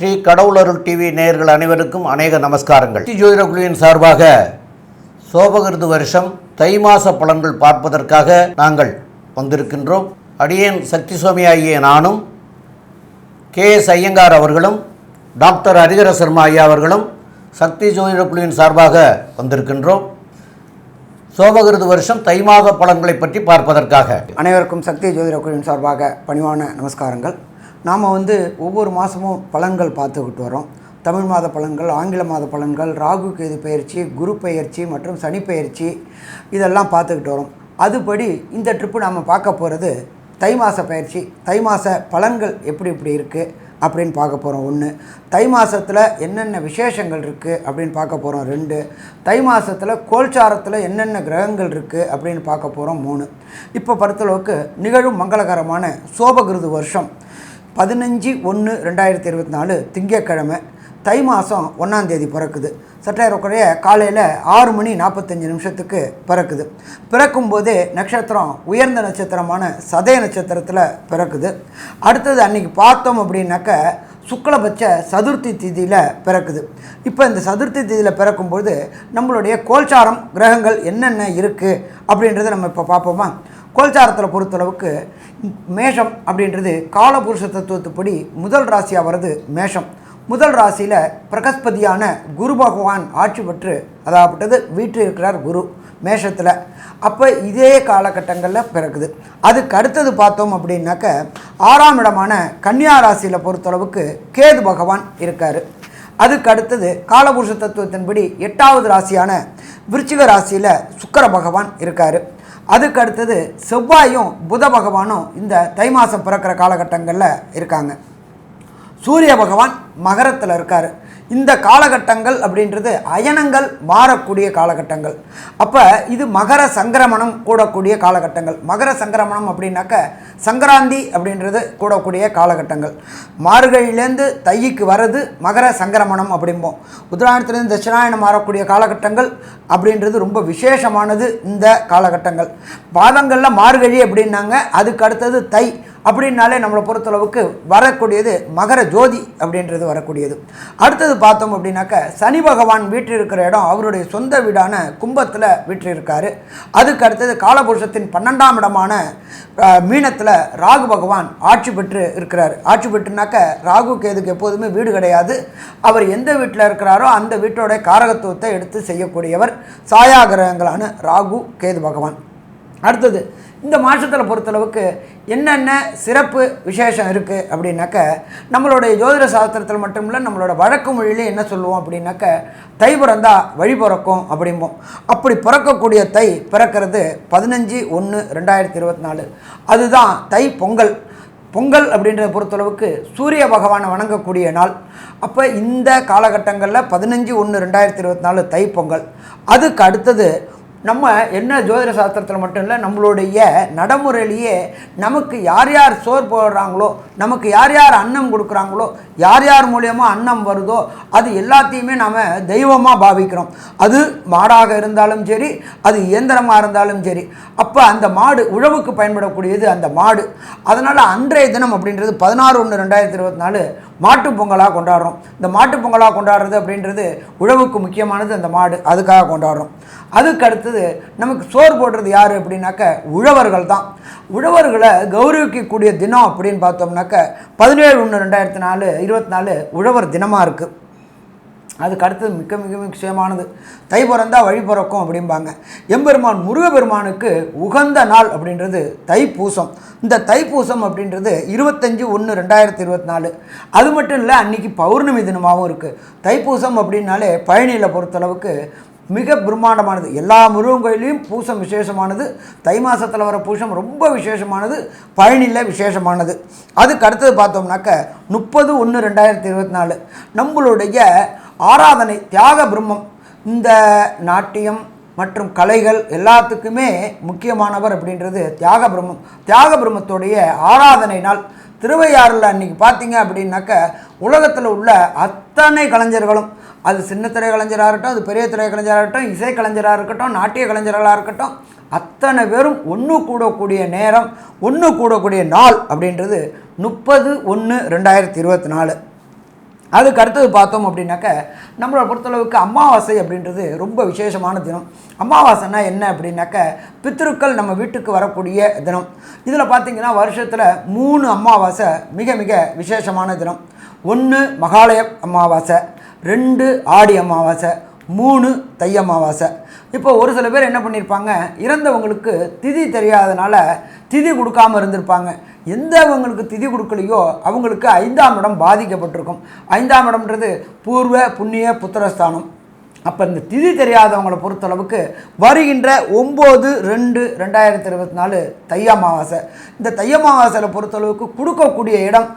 Sri கடவுளருள் TV நேயர்கள் அனைவருக்கும் அநேக நமஸ்காரங்கள். ஸ்ரீ ஜோதிட குழுவின் சார்பாக சோபகிருது வருஷம் தை மாத பலன்கள் பார்ப்பதற்காக நாங்கள் வந்திருக்கின்றோம். அடியேன் சக்தி சுவாமி ஆகிய நானும் கே எஸ் ஐயங்கார் அவர்களும் டாக்டர் ஹரிகர சர்மா ஐயா அவர்களும் சக்தி ஜோதிட குழுவின் சார்பாக வந்திருக்கின்றோம். சோபகிருது வருஷம் தை மாத பலன்களை பற்றி பார்ப்பதற்காக. அனைவருக்கும் சக்தி ஜோதிட குழுவின் சார்பாக பணிவான நமஸ்காரங்கள். நாம் வந்து ஒவ்வொரு மாதமும் பலன்கள் பார்த்துக்கிட்டு வரோம். தமிழ் மாத பலன்கள் ஆங்கில மாத பலன்கள் ராகு கேது பயிற்சி குரு பயிற்சி மற்றும் சனி பயிற்சி இதெல்லாம் பார்த்துக்கிட்டு வரோம். அதுபடி இந்த ட்ரிப்பு நாம் பார்க்க போகிறது தை மாத பயிற்சி. தை மாத பலன்கள் எப்படி இப்படி இருக்குது அப்படின்னு பார்க்க போகிறோம் ஒன்று தை மாதத்தில் என்னென்ன விசேஷங்கள் இருக்குது அப்படின்னு பார்க்க போகிறோம் ரெண்டு தை மாதத்தில் கோல்சாரத்தில் என்னென்ன கிரகங்கள் இருக்குது அப்படின்னு பார்க்க போகிறோம் மூணு இப்போ பொறுத்தளவுக்கு நிகழும் மங்களகரமான சோபகிருது வருஷம். பதினஞ்சு ஒன்று ரெண்டாயிரத்தி இருபத்தி நாலு திங்கட்கிழமை தை மாதம் ஒன்றாந்தேதி பிறக்குது. சற்றேறக்குறைய காலையில் ஆறு மணி நாற்பத்தஞ்சு நிமிஷத்துக்கு பிறக்குது. பிறக்கும்போதே நட்சத்திரம் உயர்ந்த நட்சத்திரமான சதய நட்சத்திரத்தில் பிறக்குது. அடுத்தது அன்னைக்கு பார்த்தோம் அப்படின்னாக்க சுக்லபட்ச சதுர்த்தி திதியில் பிறக்குது. இப்போ இந்த சதுர்த்தி திதியில் பிறக்கும்போது நம்மளுடைய கோல்சாரம் கிரகங்கள் என்னென்ன இருக்குது அப்படின்றத நம்ம இப்போ பார்ப்போமா? கோல்சாரத்தில் பொறுத்தளவுக்கு மேஷம் அப்படின்றது காலபுருஷ தத்துவத்துப்படி முதல் ராசியாக வர்றது மேஷம். முதல் ராசியில் பிரகஸ்பதியான குரு பகவான் ஆட்சி பெற்று அதாகப்பட்டது வீட்டில் இருக்கிறார் குரு மேஷத்தில். அப்போ இதே காலகட்டங்களில் பிறக்குது. அதுக்கு அடுத்தது பார்த்தோம் அப்படின்னாக்க ஆறாம் இடமான கன்னியா ராசியில் பொறுத்தளவுக்கு கேது பகவான் இருக்கார். அதுக்கு அடுத்தது காலபுருஷ தத்துவத்தின்படி எட்டாவது ராசியான விருச்சிக ராசியில் சுக்கர பகவான் இருக்கார். அதுக்கு அடுத்தது செவ்வாயும் புத பகவானும் இந்த தை மாதம் பிறக்கிற காலகட்டங்களில் இருக்காங்க. சூரிய பகவான் மகரத்தில் இருக்கார். இந்த காலகட்டங்கள் அப்படின்றது அயனங்கள் மாறக்கூடிய காலகட்டங்கள். அப்போ இது மகர சங்கிரமணம் கூடக்கூடிய காலகட்டங்கள். மகர சங்கிரமணம் அப்படின்னாக்க சங்கராந்தி அப்படின்றது கூடக்கூடிய காலகட்டங்கள். மார்கழியிலேருந்து தைக்கு வர்றது மகர சங்கிரமணம் அப்படிம்போம். உத்தராயணத்துலேருந்து தட்சிணாயணம் மாறக்கூடிய காலகட்டங்கள் அப்படின்றது ரொம்ப விசேஷமானது இந்த காலகட்டங்கள். பாதங்களில் மார்கழி அப்படின்னாங்க. அதுக்கு அடுத்தது தை. அப்படின்னாலே நம்மளை பொறுத்தளவுக்கு வரக்கூடியது மகர ஜோதி அப்படின்றது வரக்கூடியது. அடுத்தது பார்த்தோம் அப்படின்னாக்க சனி பகவான் வீட்டில் இருக்கிற இடம் அவருடைய சொந்த வீடான கும்பத்தில் வீற்றிருக்காரு. அதுக்கு அடுத்தது காலபுருஷத்தின் பன்னெண்டாம் இடமான மீனத்தில் ராகு பகவான் ஆட்சி பெற்று இருக்கிறார். ஆட்சி பெற்றுனாக்க ராகு கேதுக்கு எப்போதுமே வீடு கிடையாது. அவர் எந்த வீட்டில் இருக்கிறாரோ அந்த வீட்டோட காரகத்துவத்தை எடுத்து செய்யக்கூடியவர் சாயா கிரகங்களான ராகு கேது பகவான். அடுத்தது இந்த மாதத்தில் பொறுத்தளவுக்கு என்னென்ன சிறப்பு விசேஷம் இருக்குது அப்படின்னாக்க நம்மளுடைய ஜோதிட சாஸ்திரத்தில் மட்டும் இல்லை நம்மளோட வழக்கு மொழியிலே என்ன சொல்லுவோம் அப்படின்னாக்க தை பிறந்தா வழி பிறக்கும் அப்படிம்போம். அப்படி பிறக்கக்கூடிய தை பிறக்கிறது பதினஞ்சு ஒன்று ரெண்டாயிரத்தி இருபத்தி நாலு அதுதான் தை பொங்கல். பொங்கல் அப்படின்றத பொறுத்தளவுக்கு சூரிய பகவானை வணங்கக்கூடிய நாள். அப்போ இந்த காலகட்டங்களில் பதினஞ்சு ஒன்று ரெண்டாயிரத்தி இருபத்தி நாலு தை பொங்கல். அதுக்கு அடுத்தது நம்ம என்ன ஜோதிட சாஸ்திரத்தில் மட்டும் இல்லை நம்மளுடைய நடைமுறையிலேயே நமக்கு யார் யார் சோறு போடுறாங்களோ நமக்கு யார் யார் அன்னம் கொடுக்குறாங்களோ யார் யார் மூலியமாக அன்னம் வருதோ அது எல்லாத்தையுமே நாம் தெய்வமாக பாவிக்கிறோம். அது மாடாக இருந்தாலும் சரி அது இயந்திரமாக இருந்தாலும் சரி. அப்போ அந்த மாடு உழவுக்கு பயன்படக்கூடியது அந்த மாடு. அதனால் அன்றைய தினம் அப்படின்றது பதினாறு ஒன்று ரெண்டாயிரத்தி இருபத்தி நாலு மாட்டுப் பொங்கலாக கொண்டாடுறோம். இந்த மாட்டுப் பொங்கலாக கொண்டாடுறது அப்படின்றது உழவுக்கு முக்கியமானது அந்த மாடு. அதுக்காக கொண்டாடுறோம். அதுக்கு அடுத்தது நமக்கு சோறு போடுறது யார் அப்படின்னாக்க உழவர்கள் தான். உழவர்களை கௌரவிக்கக்கூடிய தினம் அப்படின்னு பார்த்தோம்னாக்க பதினேழு ஒன்று ரெண்டாயிரத்தி நாலு இருபத்தி நாலு உழவர் தினமாக இருக்குது அதுக்கு அடுத்தது மிக மிக முக்கியமானது தை பிறந்தா வழி பிறக்கும் அப்படிம்பாங்க. எம்பெருமான் முருகப்பெருமானுக்கு உகந்த நாள் அப்படின்றது தைப்பூசம். இந்த தைப்பூசம் அப்படின்றது இருபத்தஞ்சி ஒன்று ரெண்டாயிரத்தி இருபத்தி நாலு. அது மட்டும் இல்லை அன்றைக்கி பௌர்ணமி தினமாகவும் இருக்குது தைப்பூசம் அப்படின்னாலே பழனியில் பொறுத்தளவுக்கு மிக பிரம்மாண்டமானது. எல்லா முருகன் கோயிலையும் பூசம் விசேஷமானது. தை மாதத்தில் வர பூசம் ரொம்ப விசேஷமானது. பழனியில் விசேஷமானது. அதுக்கு அடுத்தது பார்த்தோம்னாக்க முப்பது ஒன்று ரெண்டாயிரத்தி இருபத்தி நாலு. நம்மளுடைய ஆராதனை தியாக பிரம்மம் இந்த நாட்டியம் மற்றும் கலைகள் எல்லாத்துக்குமே முக்கியமானவர் அப்படின்றது தியாக பிரம்மம். தியாக பிரம்மத்துடைய ஆராதனை நாள். திருவையாறில் அன்றைக்கி பார்த்தீங்க அப்படின்னாக்க உலகத்தில் உள்ள அத்தனை கலைஞர்களும் அது சின்ன திரை கலைஞராக இருக்கட்டும் அது பெரிய திரை கலைஞராக இருக்கட்டும் இசை கலைஞராக இருக்கட்டும் நாட்டிய கலைஞர்களாக இருக்கட்டும் அத்தனை பேரும் ஒன்று கூடக்கூடிய நேரம் ஒன்று கூடக்கூடிய நாள் அப்படின்றது முப்பது ஒன்று ரெண்டாயிரத்தி இருபத்தி நாலு. அதுக்கு அடுத்தது பார்த்தோம் அப்படின்னாக்க நம்மளை பொறுத்தளவுக்கு அமாவாசை அப்படின்றது ரொம்ப விசேஷமான தினம். அமாவாசைனா என்ன அப்படின்னாக்க பித்திருக்கள் நம்ம வீட்டுக்கு வரக்கூடிய தினம். இதில் பார்த்தீங்கன்னா வருஷத்தில் மூணு அமாவாசை மிக மிக விசேஷமான தினம். ஒன்று மகாலய அமாவாசை. ரெண்டு ஆடி அமாவாசை மூணு தை அமாவாசை. இப்போ ஒரு சில பேர் என்ன பண்ணியிருப்பாங்க இறந்தவங்களுக்கு திதி தெரியாதனால திதி கொடுக்காம இருந்திருப்பாங்க. எந்தவங்களுக்கு திதி கொடுக்கலையோ அவங்களுக்கு ஐந்தாம் இடம் பாதிக்கப்பட்டிருக்கும். ஐந்தாம் இடம்ன்றது பூர்வ புண்ணிய புத்திரஸ்தானம். அப்போ இந்த திதி தெரியாதவங்களை பொறுத்தளவுக்கு வருகின்ற ஒம்பது ரெண்டு ரெண்டாயிரத்தி இருபத்தி நாலு தையமாவாசை இந்த தை அமாவாசையில் பொறுத்தளவுக்கு கொடுக்கக்கூடிய இடம்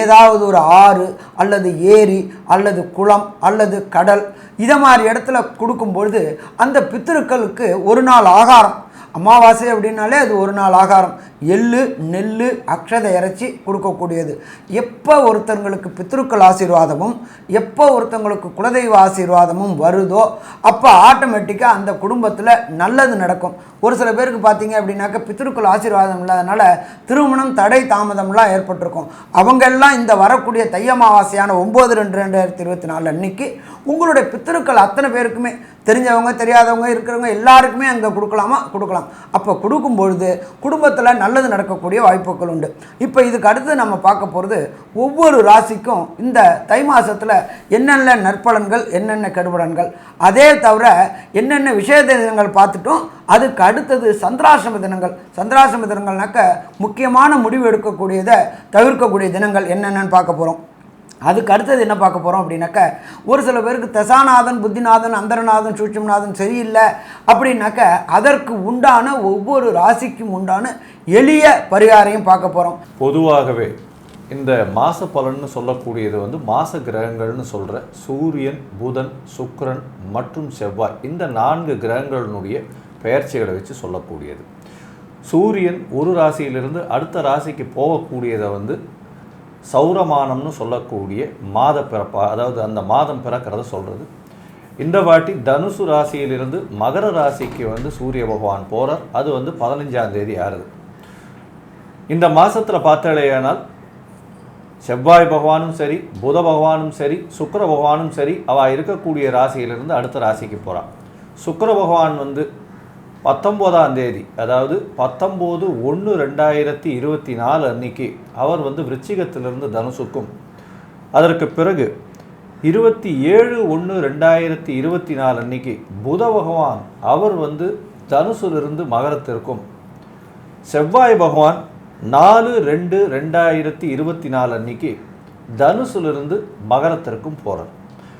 ஏதாவது ஒரு ஆறு அல்லது ஏரி அல்லது குளம் அல்லது கடல் இதை மாதிரி இடத்துல கொடுக்கும்பொழுது அந்த பித்திருக்களுக்கு ஒரு நாள் ஆகாரம். அமாவாசை அப்படின்னாலே அது ஒரு நாள் ஆகாரம். எள்ளு நெல் அக்ஷதை இறைச்சி கொடுக்கக்கூடியது. எப்போ ஒருத்தங்களுக்கு பித்ருக்கள் ஆசீர்வாதமும் எப்போ ஒருத்தங்களுக்கு குலதெய்வ ஆசீர்வாதமும் வருதோ அப்போ ஆட்டோமேட்டிக்காக அந்த குடும்பத்தில் நல்லது நடக்கும். ஒரு சில பேருக்கு பார்த்தீங்க அப்படின்னாக்க பித்ருக்கள் ஆசீர்வாதம் இல்லாதனால திருமணம் தடை தாமதம்லாம் ஏற்பட்டிருக்கும். அவங்க எல்லாம் இந்த வரக்கூடிய தை அமாவாசையான ஒம்பது ரெண்டு ரெண்டாயிரத்தி இருபத்தி நாலு அன்னைக்கு உங்களுடைய பித்திருக்கள் அத்தனை பேருக்குமே தெரிஞ்சவங்க தெரியாதவங்க இருக்கிறவங்க எல்லாருக்குமே அங்கே கொடுக்கலாமா? கொடுக்கலாம். அப்போ கொடுக்கும் பொழுது குடும்பத்தில் நல்லது நடக்கக்கூடிய வாய்ப்புகள் உண்டு. இப்போ இதுக்கு அடுத்து நம்ம பார்க்க போகிறது ஒவ்வொரு ராசிக்கும் இந்த தை மாதத்தில் என்னென்ன நற்பலன்கள் என்னென்ன கெடுபலன்கள்? அதே தவிர என்னென்ன விஷய தினங்கள் பார்த்துட்டோம் அதுக்கு அடுத்தது சந்திராசிரம தினங்கள். சந்திராசிரம தினங்கள்னாக்க முக்கியமான முடிவு எடுக்கக்கூடியதை தவிர்க்கக்கூடிய தினங்கள் என்னென்னு பார்க்க போகிறோம் அதுக்கு அடுத்தது என்ன பார்க்க போகிறோம் அப்படின்னாக்க ஒரு சில பேருக்கு தசாநாதன் புத்திநாதன் அந்தரநாதன் சூட்சம்நாதன் சரியில்லை அப்படின்னாக்க அதற்கு உண்டான ஒவ்வொரு ராசிக்கும் உண்டான எளிய பரிகாரையும் பார்க்க போகிறோம் பொதுவாகவே இந்த மாச பலன்னு சொல்லக்கூடியது வந்து மாச கிரகங்கள்னு சொல்கிற சூரியன் புதன் சுக்கரன் மற்றும் செவ்வாய் இந்த நான்கு கிரகங்களினுடைய பெயர்ச்சிகளை வச்சு சொல்லக்கூடியது. சூரியன் ஒரு ராசியிலிருந்து அடுத்த ராசிக்கு போகக்கூடியதை வந்து சௌரமானம்னு சொல்லக்கூடிய மாத பிறப்பா அதாவது அந்த மாதம் பிறக்கிறத சொல்கிறது இந்த வாட்டி தனுசு ராசியிலிருந்து மகர ராசிக்கு வந்து சூரிய பகவான் போகிறார் அது வந்து பதினஞ்சாம் தேதி ஆறுது. இந்த மாதத்தில் பார்த்தாலேயானால் செவ்வாய் பகவானும் சரி புத பகவானும் சரி சுக்கர பகவானும் சரி அவள் இருக்கக்கூடிய ராசியிலிருந்து அடுத்த ராசிக்கு போகிறான் சுக்கர பகவான் வந்து பத்தொம்போதாம் தேதி அதாவது பத்தொம்போது ஒன்று ரெண்டாயிரத்தி இருபத்தி நாலு அன்னைக்கு அவர் வந்து விருச்சிகத்திலிருந்து தனுசுக்கும். அதற்கு பிறகு இருபத்தி ஏழு ஒன்று ரெண்டாயிரத்தி இருபத்தி நாலு அன்னைக்கு புத பகவான் அவர் வந்து தனுசுலிருந்து மகரத்திற்கும். செவ்வாய் பகவான் நாலு ரெண்டு ரெண்டாயிரத்தி இருபத்தி நாலு அன்னைக்கு தனுசுலிருந்து மகரத்திற்கும் போகிறார்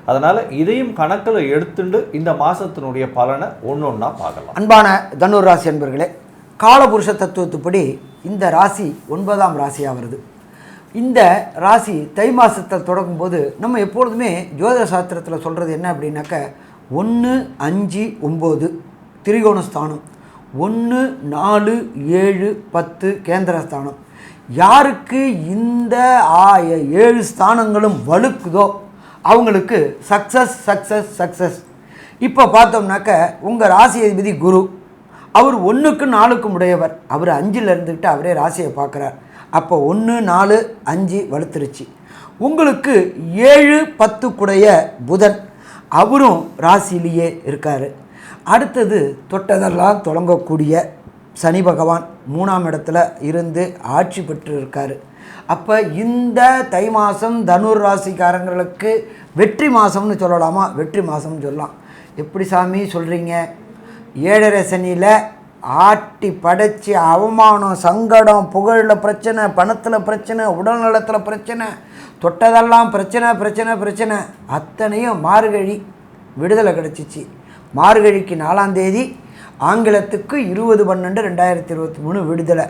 அதனால் இதையும் கணக்கில் எடுத்துண்டு இந்த மாதத்தினுடைய பலனை ஒன்று ஒன்றா பார்க்கலாம். அன்பான தனுர் ராசி அன்பர்களே காலபுருஷ தத்துவத்துப்படி இந்த ராசி ஒன்பதாம் ராசியாக வருது. இந்த ராசி தை மாதத்தில் தொடங்கும்போது நம்ம எப்பொழுதுமே ஜோதிட சாஸ்திரத்தில் சொல்கிறது என்ன அப்படின்னாக்க ஒன்று அஞ்சு ஒம்பது திரிகோணஸ்தானம் ஒன்று நாலு ஏழு பத்து கேந்திரஸ்தானம். யாருக்கு இந்த ஆய ஏழு ஸ்தானங்களும் வலுக்குதோ அவங்களுக்கு சக்ஸஸ் சக்ஸஸ் சக்ஸஸ் இப்போ பார்த்தோம்னாக்க உங்கள் ராசி அதிபதி குரு அவர் ஒன்றுக்கு நாலுக்கும் உடையவர். அவர் அஞ்சில் இருந்துக்கிட்டு அவரே ராசியை பார்க்குறார். அப்போ ஒன்று நாலு அஞ்சு வலுத்துருச்சு. உங்களுக்கு ஏழு பத்துக்குடைய புதன் அவரும் ராசியிலேயே இருக்கார். அடுத்தது தொட்டதெல்லாம் தொடங்கக்கூடிய சனி பகவான் மூணாம் இடத்துல இருந்து ஆட்சி பெற்று இருக்காரு அப்போ இந்த தை மாதம் தனுர் ராசிக்காரங்களுக்கு வெற்றி மாதம்னு சொல்லலாமா? வெற்றி மாதம்னு சொல்லலாம். எப்படி சாமி சொல்கிறீங்க ஏழரை சனியில் ஆட்டி படைச்சி அவமானம் சங்கடம் புகழில் பிரச்சனை பணத்தில் பிரச்சனை உடல் நலத்தில் பிரச்சனை தொட்டதெல்லாம் பிரச்சனை பிரச்சனை பிரச்சனை அத்தனையும் மார்கழி விடுதலை கிடச்சிச்சு. மார்கழிக்கு நாலாம் தேதி ஆங்கிலத்துக்கு இருபது பன்னெண்டு ரெண்டாயிரத்தி இருபத்தி மூணு விடுதலை.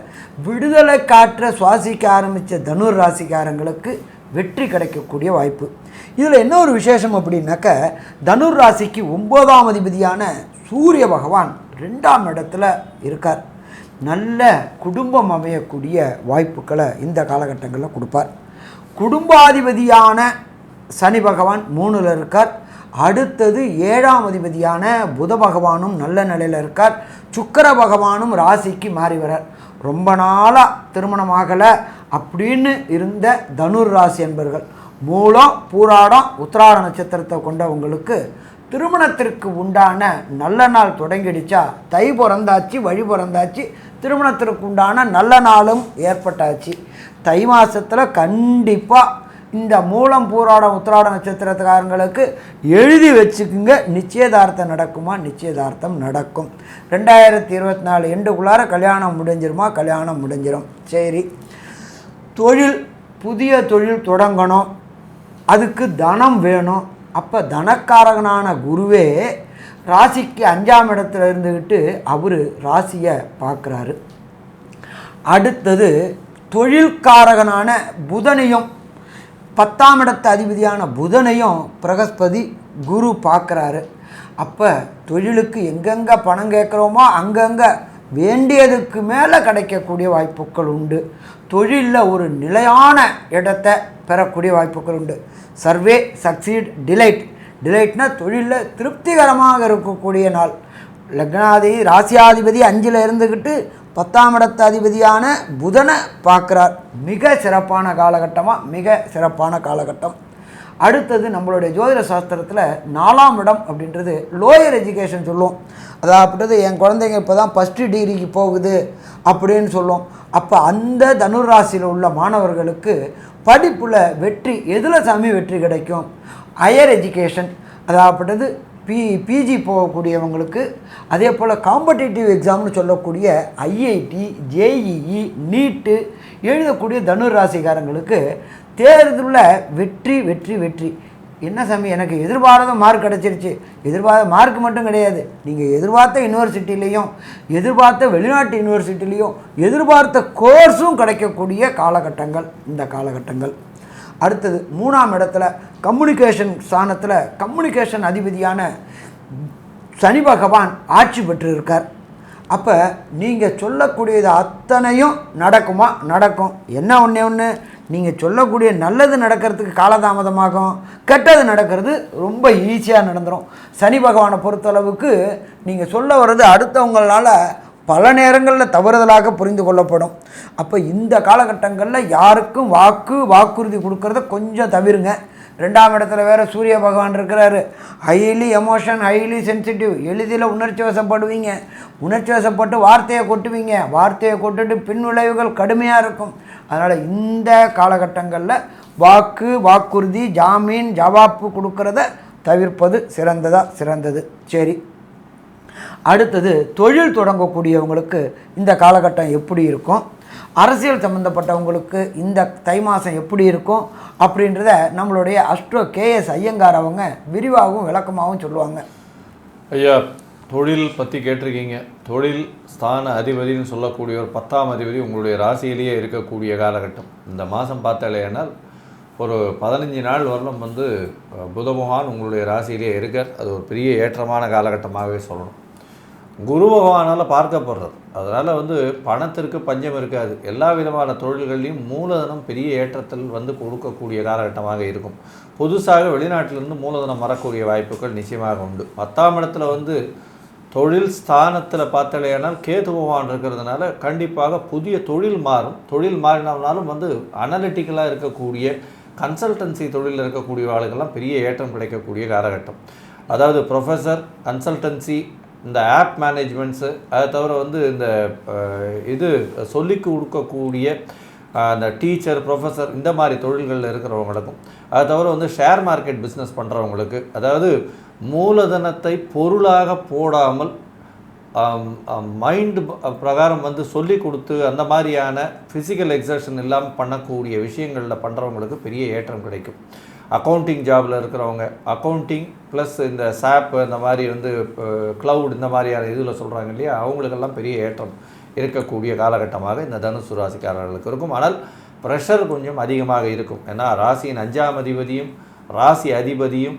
விடுதலை காற்றை சுவாசிக்க ஆரம்பித்த தனுர் ராசிக்காரங்களுக்கு வெற்றி கிடைக்கக்கூடிய வாய்ப்பு. இதில் என்ன ஒரு விசேஷம் அப்படின்னாக்க தனுர் ராசிக்கு ஒன்பதாம் அதிபதியான சூரிய பகவான் ரெண்டாம் இடத்துல இருக்கார். நல்ல குடும்பம் அமையக்கூடிய வாய்ப்புகளை இந்த காலகட்டங்களில் கொடுப்பார். குடும்பாதிபதியான சனி பகவான் மூணில் இருக்கார். அடுத்தது ஏழாம் அதிபதியான புத பகவானும் நல்ல நிலையில் இருக்கார். சுக்கர பகவானும் ராசிக்கு மாறி வரார் ரொம்ப நாளாக திருமணமாகலை அப்படின்னு இருந்த தனுர் ராசி என்பர்கள் மூலம் பூராடம் உத்திராட நட்சத்திரத்தை கொண்டவங்களுக்கு திருமணத்திற்கு உண்டான நல்ல நாள் தொடங்கிடுச்சா? தை பிறந்தாச்சு வழி பிறந்தாச்சு. திருமணத்திற்கு உண்டான நல்ல நாளும் ஏற்பட்டாச்சு. தை மாதத்தில் கண்டிப்பாக இந்த மூலம் பூராடம் உத்திராட நட்சத்திரத்துக்காரங்களுக்கு எழுதி வச்சுக்குங்க. நிச்சயதார்த்தம் நடக்குமா? நிச்சயதார்த்தம் நடக்கும். ரெண்டாயிரத்தி இருபத்தி நாலு எண்டுக்குள்ளார கல்யாணம் முடிஞ்சிருமா? கல்யாணம் முடிஞ்சிடும் சரி. தொழில் புதிய தொழில் தொடங்கணும். அதுக்கு தனம் வேணும். அப்போ தனக்காரகனான குருவே ராசிக்கு அஞ்சாம் இடத்துல இருந்துக்கிட்டு அவர் ராசியை பார்க்குறாரு அடுத்தது தொழில்காரகனான புதனையும் பத்தாம் இடத்து அதிபதியான புதனையும் பிரகஸ்பதி குரு பார்க்குறாரு. அப்போ தொழிலுக்கு எங்கெங்கே பணம் கேட்குறோமோ அங்கங்கே வேண்டியதுக்கு மேலே கிடைக்கக்கூடிய வாய்ப்புகள் உண்டு. தொழிலில் ஒரு நிலையான இடத்த பெறக்கூடிய வாய்ப்புகள் உண்டு. சர்வே சக்சீட் டிலைட் டிலைட்னா தொழிலில் திருப்திகரமாக இருக்கக்கூடிய நாள். லக்னாதி ராசியாதிபதி அஞ்சில் இருந்துக்கிட்டு பத்தாம் இடத்து அதிபதியான புதனை பார்க்குறார். மிக சிறப்பான காலகட்டமாக மிக சிறப்பான காலகட்டம். அடுத்தது நம்மளுடைய ஜோதிட சாஸ்திரத்தில் நாலாம் இடம் அப்படின்றது லோயர் எஜுகேஷன் சொல்லுவோம் அதாவது என் குழந்தைங்க இப்போ தான் ஃபஸ்ட்டு டிகிரிக்கு போகுது அப்படின்னு சொல்லுவோம் அப்போ அந்த தனுராசியில் உள்ள மாணவர்களுக்கு படிப்பில் வெற்றி எதில் சாமி வெற்றி கிடைக்கும்? ஹையர் எஜுகேஷன் அதாகப்பட்டது பி பிஜி போகக்கூடியவங்களுக்கு அதே போல் காம்படேட்டிவ் எக்ஸாம்னு சொல்லக்கூடிய ஐஐடி ஜேஇஇ நீட்டு எழுதக்கூடிய தனுர் ராசிக்காரங்களுக்கு தேர்தலில் வெற்றி வெற்றி வெற்றி. என்ன சாமி எனக்கு எதிர்பாராத மார்க் கிடச்சிருச்சு. எதிர்பார்த்த மார்க் மட்டும் கிடையாது. நீங்கள் எதிர்பார்த்த யூனிவர்சிட்டிலையும் எதிர்பார்த்த வெளிநாட்டு யூனிவர்சிட்டிலையும் எதிர்பார்த்த கோர்ஸும் கிடைக்கக்கூடிய காலகட்டங்கள் இந்த காலகட்டங்கள். அடுத்தது மூணாம் இடத்துல கம்யூனிகேஷன் ஸ்தானத்தில் கம்யூனிகேஷன் அதிபதியான சனி பகவான் ஆட்சி பெற்று இருக்கார் அப்போ நீங்கள் சொல்லக்கூடியது அத்தனையும் நடக்குமா? நடக்கும். என்ன ஒன்றே ஒன்று நீங்கள் சொல்லக்கூடிய நல்லது நடக்கிறதுக்கு காலதாமதமாகும். கெட்டது நடக்கிறது ரொம்ப ஈஸியாக நடந்துடும் சனி பகவானை பொறுத்தளவுக்கு நீங்கள் சொல்ல வர்றது அடுத்தவங்களால் பல நேரங்களில் தவறுதலாக புரிந்து கொள்ளப்படும். அப்போ இந்த காலகட்டங்களில் யாருக்கும் வாக்கு வாக்குறுதி கொடுக்கறத கொஞ்சம் தவிருங்க. ரெண்டாம் இடத்துல வேறு சூரிய பகவான் இருக்கிறாரு. ஹைலி எமோஷன் ஹைலி சென்சிட்டிவ் எளிதில் உணர்ச்சி வசப்படுவீங்க. உணர்ச்சி வசப்பட்டு வார்த்தையை கொட்டுவீங்க. வார்த்தையை கொட்டுட்டு பின் விளைவுகள் கடுமையாக இருக்கும். அதனால் இந்த காலகட்டங்களில் வாக்கு வாக்குறுதி ஜாமீன் ஜவாப்பு கொடுக்கறத தவிர்ப்பது சிறந்ததாக சிறந்தது. சரி. அடுத்தது தொழில் தொடங்கக்கூடியவங்களுக்கு இந்த காலகட்டம் எப்படி இருக்கும்? அரசியல் சம்மந்தப்பட்டவங்களுக்கு இந்த தை மாதம் எப்படி இருக்கும்? அப்படின்றத நம்மளுடைய அஸ்ட்ரோ கேஎஸ் ஐயங்கார் அவங்க விரிவாகவும் விளக்கமாகவும் சொல்லுவாங்க. ஐயா தொழில் பற்றி கேட்டிருக்கீங்க. தொழில் ஸ்தான அதிபதினு சொல்லக்கூடிய ஒரு பத்தாம் அதிபதி உங்களுடைய ராசியிலேயே இருக்கக்கூடிய காலகட்டம். இந்த மாதம் பார்த்தாலேனால் ஒரு பதினஞ்சு நாள் வரலும் வந்து அஹ், புத உங்களுடைய ராசியிலேயே இருக்கார். அது ஒரு பெரிய ஏற்றமான காலகட்டமாகவே சொல்லணும். குரு பகவானால் பார்க்கப்படுறது. அதனால் வந்து பணத்திற்கு பஞ்சம் இருக்காது. எல்லா விதமான தொழில்கள்லையும் மூலதனம் பெரிய ஏற்றத்தில் வந்து கொடுக்கக்கூடிய காலகட்டமாக இருக்கும். புதுசாக வெளிநாட்டிலிருந்து மூலதனம் வரக்கூடிய வாய்ப்புகள் நிச்சயமாக உண்டு. பத்தாம் இடத்துல வந்து தொழில் ஸ்தானத்தில் பார்த்தலையானால் கேது பகவான் இருக்கிறதுனால கண்டிப்பாக புதிய தொழில் மாறும். தொழில் மாறினாலும் வந்து அனலிட்டிக்கலாக இருக்கக்கூடிய கன்சல்டன்சி தொழிலில் இருக்கக்கூடிய ஆளுகள்லாம் பெரிய ஏற்றம் கிடைக்கக்கூடிய காலகட்டம். அதாவது ப்ரொஃபஸர் கன்சல்டன்சி இந்த ஆப் மேனேஜ்மெண்ட்ஸு அதை தவிர வந்து இந்த இது சொல்லிக் கொடுக்கக்கூடிய அந்த டீச்சர் ப்ரொஃபஸர் இந்த மாதிரி தொழில்களில் இருக்கிறவங்களுக்கும் அதை தவிர வந்து ஷேர் மார்க்கெட் பிஸ்னஸ் பண்ணுறவங்களுக்கு அதாவது மூலதனத்தை பொருளாக போடாமல் மைண்டு பிரகாரம் வந்து சொல்லி கொடுத்து அந்த மாதிரியான ஃபிசிக்கல் எக்ஸர்ஷன் இல்லாமல் பண்ணக்கூடிய விஷயங்களில் பண்ணுறவங்களுக்கு பெரிய ஏற்றம் கிடைக்கும். அக்கௌண்டிங் ஜாபில் இருக்கிறவங்க அக்கௌண்டிங் ப்ளஸ் இந்த சாப் இந்த மாதிரி வந்து க்ளவுட் இந்த மாதிரியான இதில் சொல்கிறாங்க இல்லையா அவங்களுக்கெல்லாம் பெரிய ஏற்றம் இருக்கக்கூடிய காலகட்டமாக இந்த தனுசு ராசிக்காரர்களுக்கு இருக்கும். ஆனால் ப்ரெஷர் கொஞ்சம் அதிகமாக இருக்கும். ஏன்னா ராசியின் அஞ்சாம் அதிபதியும் ராசி அதிபதியும்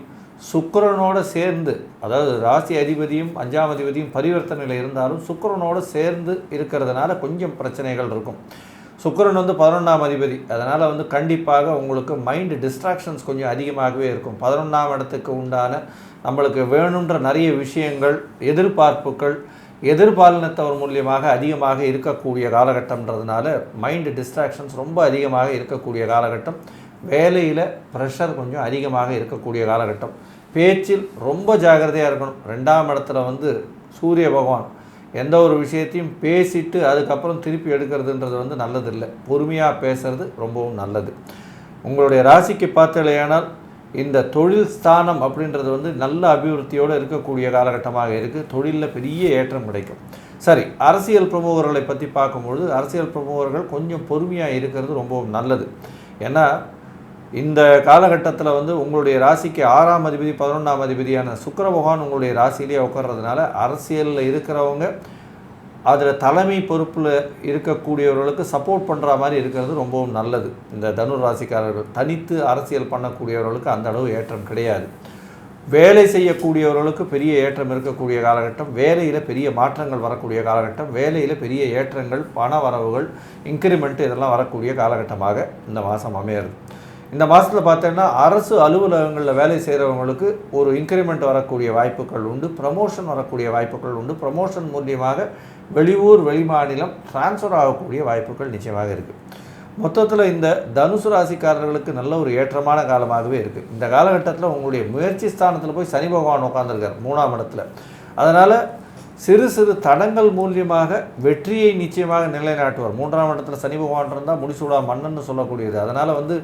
சுக்கரனோடு சேர்ந்து அதாவது ராசி அதிபதியும் அஞ்சாம் அதிபதியும் பரிவர்த்தனையில் இருந்தாலும் சுக்கரனோடு சேர்ந்து இருக்கிறதுனால கொஞ்சம் பிரச்சனைகள் இருக்கும். சுக்கரன் வந்து பதினொன்றாம் அதிபதி. அதனால் வந்து கண்டிப்பாக உங்களுக்கு மைண்டு டிஸ்ட்ராக்ஷன்ஸ் கொஞ்சம் அதிகமாகவே இருக்கும். பதினொன்றாம் இடத்துக்கு உண்டான நம்மளுக்கு வேணுன்ற நிறைய விஷயங்கள் எதிர்பார்ப்புகள் எதிர்பாலினத்தவர் மூலியமாக அதிகமாக இருக்கக்கூடிய காலகட்டம்ன்றதுனால மைண்டு டிஸ்ட்ராக்ஷன்ஸ் ரொம்ப அதிகமாக இருக்கக்கூடிய காலகட்டம். வேலையில் ப்ரெஷர் கொஞ்சம் அதிகமாக இருக்கக்கூடிய காலகட்டம். பேச்சில் ரொம்ப ஜாக்கிரதையாக இருக்கணும். ரெண்டாம் இடத்துல வந்து சூரிய பகவான் எந்த ஒரு விஷயத்தையும் பேசிட்டு அதுக்கப்புறம் திருப்பி எடுக்கிறதுன்றது வந்து நல்லதில்லை. பொறுமையாக பேசுறது ரொம்பவும் நல்லது. உங்களுடைய ராசிக்கு பார்த்தலையானால் இந்த தொழில் ஸ்தானம் அப்படின்றது வந்து நல்ல அபிவிருத்தியோடு இருக்கக்கூடிய காலகட்டமாக இருக்குது தொழிலில் பெரிய ஏற்றம் கிடைக்கும். சரி அரசியல் பிரமுகர்களை பற்றி பார்க்கும்பொழுது அரசியல் பிரமுகர்கள் கொஞ்சம் பொறுமையாக இருக்கிறது ரொம்பவும் நல்லது. ஏன்னா இந்த காலகட்டத்தில் வந்து உங்களுடைய ராசிக்கு ஆறாம் அதிபதி பதினொன்றாம் அதிபதியான சுக்கர பகவான் உங்களுடைய ராசியிலேயே உட்கார்றதுனால அரசியலில் இருக்கிறவங்க அதில் தலைமை பொறுப்பில் இருக்கக்கூடியவர்களுக்கு சப்போர்ட் பண்ணுற மாதிரி இருக்கிறது ரொம்பவும் நல்லது. இந்த தனுர் ராசிக்காரர்கள் தனித்து அரசியல் பண்ணக்கூடியவர்களுக்கு அந்த அளவு ஏற்றம் கிடையாது. வேலை செய்யக்கூடியவர்களுக்கு பெரிய ஏற்றம் இருக்கக்கூடிய காலகட்டம் வேலையில் பெரிய மாற்றங்கள் வரக்கூடிய காலகட்டம் வேலையில் பெரிய ஏற்றங்கள் பண வரவுகள் இன்க்ரிமெண்ட் இதெல்லாம் வரக்கூடிய காலகட்டமாக இந்த மாதம் அமையிறது. இந்த மாதத்தில் பார்த்தோன்னா அரசு அலுவலகங்களில் வேலை செய்கிறவங்களுக்கு ஒரு இன்க்ரிமெண்ட் வரக்கூடிய வாய்ப்புகள் உண்டு ப்ரமோஷன் வரக்கூடிய வாய்ப்புகள் உண்டு. ப்ரமோஷன் மூலியமாக வெளியூர் வெளிமாநிலம் ட்ரான்ஸ்ஃபர் ஆகக்கூடிய வாய்ப்புகள் நிச்சயமாக இருக்குது மொத்தத்தில் இந்த தனுசு ராசிக்காரர்களுக்கு நல்ல ஒரு ஏற்றமான காலமாகவே இருக்குது இந்த காலகட்டத்தில் உங்களுடைய முயற்சி ஸ்தானத்தில் போய் சனி பகவான் உட்காந்துருக்கார் மூணாம் இடத்துல. அதனால் சிறு சிறு தடங்கள் மூலியமாக வெற்றியை நிச்சயமாக நிலைநாட்டுவார். மூன்றாம் இடத்துல சனி பகவான் இருந்தால் முடிசூடா மன்னன்னு சொல்லக்கூடியது. அதனால் வந்து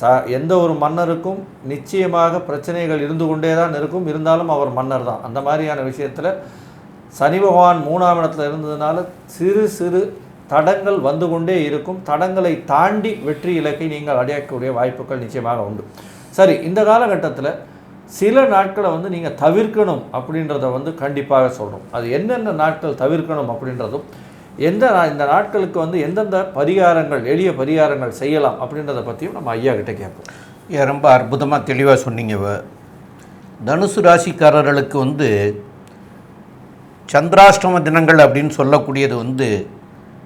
ச எந்த ஒரு மன்னருக்கும் நிச்சயமாக பிரச்சனைகள் இருந்து கொண்டே தான் இருக்கும். இருந்தாலும் அவர் மன்னர் தான். அந்த மாதிரியான விஷயத்தில் சனி பகவான் மூணாம் இடத்துல இருந்ததுனால சிறு சிறு தடங்கள் வந்து கொண்டே இருக்கும். தடங்களை தாண்டி வெற்றி இலக்கை நீங்கள் அடையக்கூடிய வாய்ப்புகள் நிச்சயமாக உண்டு. சரி இந்த காலகட்டத்தில் சில நாட்களை வந்து நீங்கள் தவிர்க்கணும் அப்படின்றத வந்து கண்டிப்பாக சொல்கிறோம் அது என்னென்ன நாட்கள் தவிர்க்கணும் அப்படின்றதும் எந்த நா- இந்த நாட்களுக்கு வந்து எந்தெந்த பரிகாரங்கள் எளிய பரிகாரங்கள் செய்யலாம் அப்படின்றத பற்றியும் நம்ம ஐயா கிட்டே கேட்போம். ரொம்ப அற்புதமாக தெளிவாக சொன்னீங்க தனுசு ராசிக்காரர்களுக்கு வந்து சந்திராஷ்டம தினங்கள் அப்படின்னு சொல்லக்கூடியது வந்து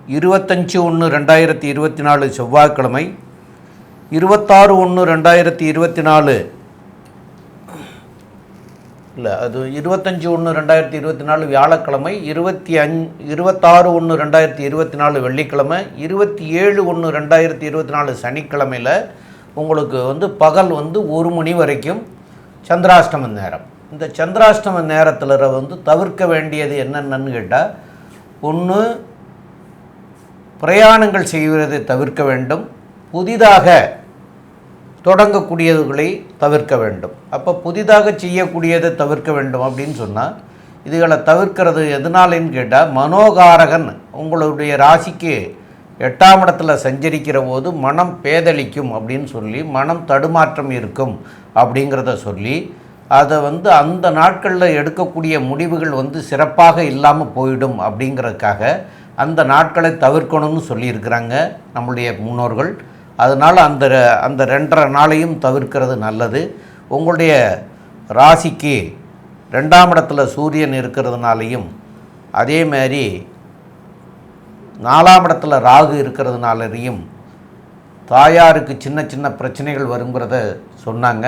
இருபத்தஞ்சி ஒன்று ரெண்டாயிரத்தி இருபத்தி நாலு செவ்வாய்க்கிழமை இருபத்தாறு ஒன்று ரெண்டாயிரத்தி இருபத்தி நாலு இல்லை அது இருபத்தஞ்சி ஒன்று ரெண்டாயிரத்தி இருபத்தி நாலு வியாழக்கிழமை இருபத்தி அஞ் இருபத்தாறு ஒன்று ரெண்டாயிரத்தி இருபத்தி நாலு வெள்ளிக்கிழமை இருபத்தி ஏழு ஒன்று ரெண்டாயிரத்தி இருபத்தி நாலு சனிக்கிழமையில் உங்களுக்கு வந்து பகல் வந்து ஒரு மணி வரைக்கும் சந்திராஷ்டம நேரம். இந்த சந்திராஷ்டம நேரத்தில் வந்து தவிர்க்க வேண்டியது என்னென்னு கேட்டால் ஒன்று பிரயாணங்கள் செய்வதை தவிர்க்க வேண்டும். புதிதாக தொடங்கக்கூடியதுகளை தவிர்க்க வேண்டும். அப்போ புதிதாக செய்யக்கூடியதை தவிர்க்க வேண்டும் அப்படின்னு சொன்னால் இதுகளை தவிர்க்கிறது எதனாலன்னு கேட்டால் மனோகாரகன் உங்களுடைய ராசிக்கு எட்டாம் இடத்துல சஞ்சரிக்கிற போது மனம் பேதளிக்கும் அப்படின்னு சொல்லி மனம் தடுமாற்றம் இருக்கும் அப்படிங்கிறத சொல்லி அதை வந்து அந்த நாட்களில் எடுக்கக்கூடிய முடிவுகள் வந்து சிறப்பாக இல்லாமல் போயிடும் அப்படிங்கிறதுக்காக அந்த நாட்களை தவிர்க்கணும்னு சொல்லியிருக்கிறாங்க நம்முடைய முன்னோர்கள். அதனால் அந்த ரெ- அந்த ரெண்டரை நாளையும் தவிர்க்கிறது நல்லது. உங்களுடைய ராசிக்கு ரெண்டாம் இடத்துல சூரியன் இருக்கிறதுனாலையும் அதே மாதிரி நாலாம் இடத்துல ராகு இருக்கிறதுனாலையும் தாயாருக்கு சின்ன சின்ன பிரச்சனைகள் வருங்கிறத சொன்னாங்க.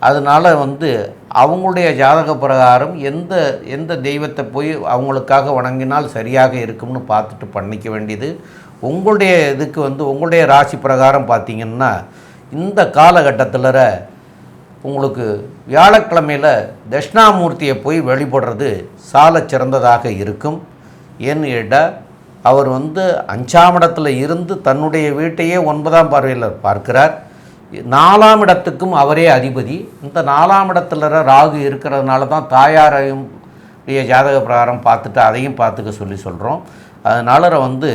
அதனால் வந்து அவங்களுடைய ஜாதக பிரகாரம் எந்த எந்த தெய்வத்தை போய் அவங்களுக்காக வணங்கினால் சரியாக இருக்கும்னு பார்த்துட்டு பண்ணிக்க வேண்டியது. உங்களுடைய இதுக்கு வந்து உங்களுடைய ராசி பிரகாரம் பார்த்தீங்கன்னா இந்த காலகட்டத்தில் உங்களுக்கு வியாழக்கிழமையில் தட்சிணாமூர்த்தியை போய் வழிபடுறது சால சிறந்ததாக இருக்கும். ஏன்னு கேட்டால் அவர் வந்து அஞ்சாம் இடத்துல இருந்து தன்னுடைய வீட்டையே ஒன்பதாம் பார்வையில் பார்க்கிறார். நாலாம் இடத்துக்கும் அவரே அதிபதி. இந்த நாலாம் இடத்துல ராகு இருக்கிறதுனால தான் தாயாரையும் ஜாதக பிரகாரம் பார்த்துட்டு அதையும் பார்த்துக்க சொல்லி சொல்கிறோம் அதனால வந்து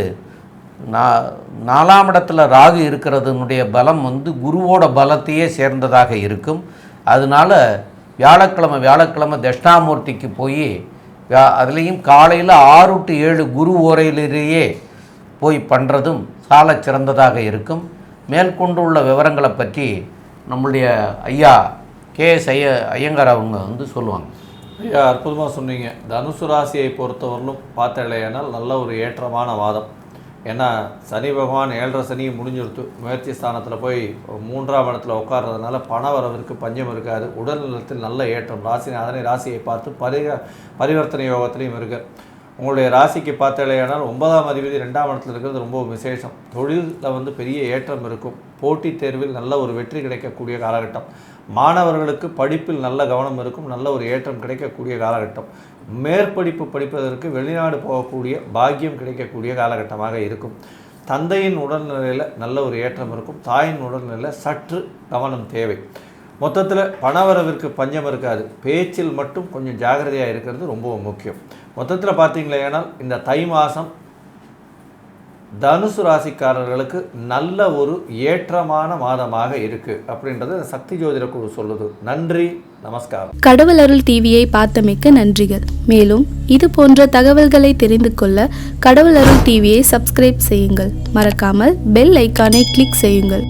நாலாம் இடத்துல ராகு இருக்கிறதுனுடைய பலம் வந்து குருவோட பலத்தையே சேர்ந்ததாக இருக்கும். அதனால வியாழக்கிழமை வியாழக்கிழமை தட்சிணாமூர்த்திக்கு போய் வியா- அதுலேயும் காலையில் ஆறு டு ஏழு குரு ஓரையிலேயே போய் பண்ணுறதும் சால சிறந்ததாக இருக்கும். மேற்கொண்டு உள்ள விவரங்களை பற்றி நம்முடைய ஐயா கே எஸ் ஐய ஐயங்கார் அவங்க வந்து சொல்லுவாங்க. ஐயா அற்புதமாக சொன்னீங்க. தனுசு ராசியை பொறுத்தவரையிலும் பார்த்தலையானால் நல்ல ஒரு ஏற்றமான வாதம். ஏன்னா சனி பகவான் ஏழரை சனியும் முடிஞ்சிருத்து முயற்சி ஸ்தானத்தில் போய் மூன்றாம் இடத்துல உட்கார்றதுனால பண வரவிற்கு பஞ்சம் இருக்காது. உடல் நலத்தில் நல்ல ஏற்றம். ராசி அதனை ராசியை பார்த்து பரிக பரிவர்த்தனை யோகத்திலையும் இருக்கு உங்களுடைய ராசிக்கு பார்த்தாலேயானால் ஒன்பதாம் அதிபதி ரெண்டாம் இடத்துல இருக்கிறது ரொம்ப விசேஷம். தொழிலில் வந்து பெரிய ஏற்றம் இருக்கும். போட்டித் தேர்வில் நல்ல ஒரு வெற்றி கிடைக்கக்கூடிய காலகட்டம். மாணவர்களுக்கு படிப்பில் நல்ல கவனம் இருக்கும் நல்ல ஒரு ஏற்றம் கிடைக்கக்கூடிய காலகட்டம். மேற்படிப்பு படிப்பதற்கு வெளிநாடு போகக்கூடிய பாக்கியம் கிடைக்கக்கூடிய காலகட்டமாக இருக்கும். தந்தையின் உடல்நிலையில் நல்ல ஒரு ஏற்றம் இருக்கும். தாயின் உடல்நிலையில் சற்று கவனம் தேவை. மொத்தத்தில் பணவரவிற்கு பஞ்சம் இருக்காது. பேச்சில் மட்டும் கொஞ்சம் ஜாகிரதையாக இருக்கிறது ரொம்ப முக்கியம். மொத்தத்தில் பார்த்தீங்களேனால் இந்த தை மாதம் தனுசு ராசிக்காரர்களுக்கு நல்ல ஒரு ஏற்றமான மாதமாக இருக்கு அப்படின்றது சக்தி ஜோதிட குழு சொல்லுது. நன்றி நமஸ்காரம். கடவுள் அருள் டிவியை பார்த்தமைக்க நன்றிகள். மேலும் இது போன்ற தகவல்களை தெரிந்து கொள்ள கடவுள் அருள் டிவியை சப்ஸ்கிரைப் செய்யுங்கள். மறக்காமல் பெல் ஐக்கானை கிளிக் செய்யுங்கள்.